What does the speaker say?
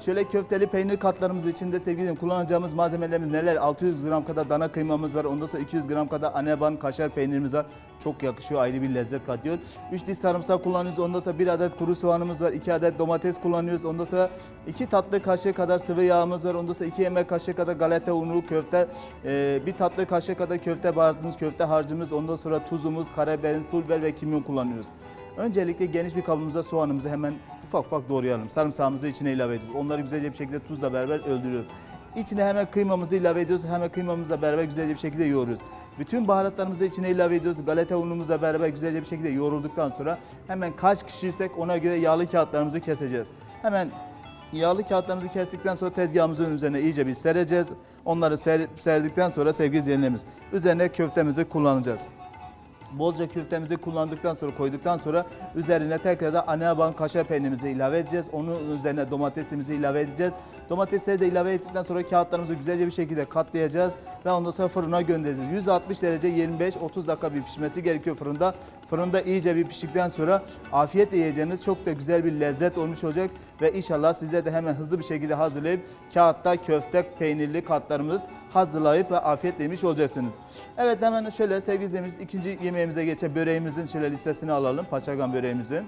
Şöyle köfteli peynir katlarımız içinde sevgili kullanacağımız malzemelerimiz neler? 600 gram kadar dana kıymamız var. Ondan sonra 200 gram kadar aneban kaşar peynirimiz var. Çok yakışıyor, ayrı bir lezzet katıyor. 3 diş sarımsak kullanıyoruz. Ondan sonra 1 adet kuru soğanımız var. 2 adet domates kullanıyoruz. Ondan sonra 2 tatlı kaşığı kadar sıvı yağımız var. Ondan sonra 2 yemek kaşığı kadar galeta unu, köfte, 1 tatlı kaşığı kadar köfte baharatımız, köfte harcımız. Ondan sonra tuzumuz, karabiber, pul ve kimyon kullanıyoruz. Öncelikle geniş bir kabımıza soğanımızı hemen ufak ufak doğrayalım. Sarımsağımızı içine ilave ediyoruz. Onları güzelce bir şekilde tuzla beraber öldürüyoruz. İçine hemen kıymamızı ilave ediyoruz. Hemen kıymamızla beraber güzelce bir şekilde yoğuruyoruz. Bütün baharatlarımızı içine ilave ediyoruz. Galeta unumuzla beraber güzelce bir şekilde yoğrulduktan sonra hemen kaç kişiysek ona göre yağlı kağıtlarımızı keseceğiz. Hemen Yağlı kağıtlarımızı kestikten sonra tezgahımızın üzerine iyice bir sereceğiz. Onları ser- serdikten sonra sevgili izleyenlerimiz üzerine köftemizi kullanacağız. Bolca köftemizi kullandıktan sonra koyduktan sonra üzerine tekrar da anaban kaşar peynirimizi ilave edeceğiz. Onun üzerine domatesimizi ilave edeceğiz. Domatesleri de ilave ettikten sonra kağıtlarımızı güzelce bir şekilde katlayacağız ve ondan sonra fırına göndereceğiz. 160 derece 25-30 dakika bir pişmesi gerekiyor fırında. Fırında iyice bir piştikten sonra afiyetle yiyeceğiniz çok da güzel bir lezzet olmuş olacak ve inşallah sizler de hemen hızlı bir şekilde hazırlayıp kağıtta köfte peynirli katlarımız hazırlayıp ve afiyetle yemiş olacaksınız. Evet hemen şöyle sevgili izleyicilerimiz ikinci yemeğimize geçen böreğimizin şöyle listesini alalım. Paçagan böreğimizin.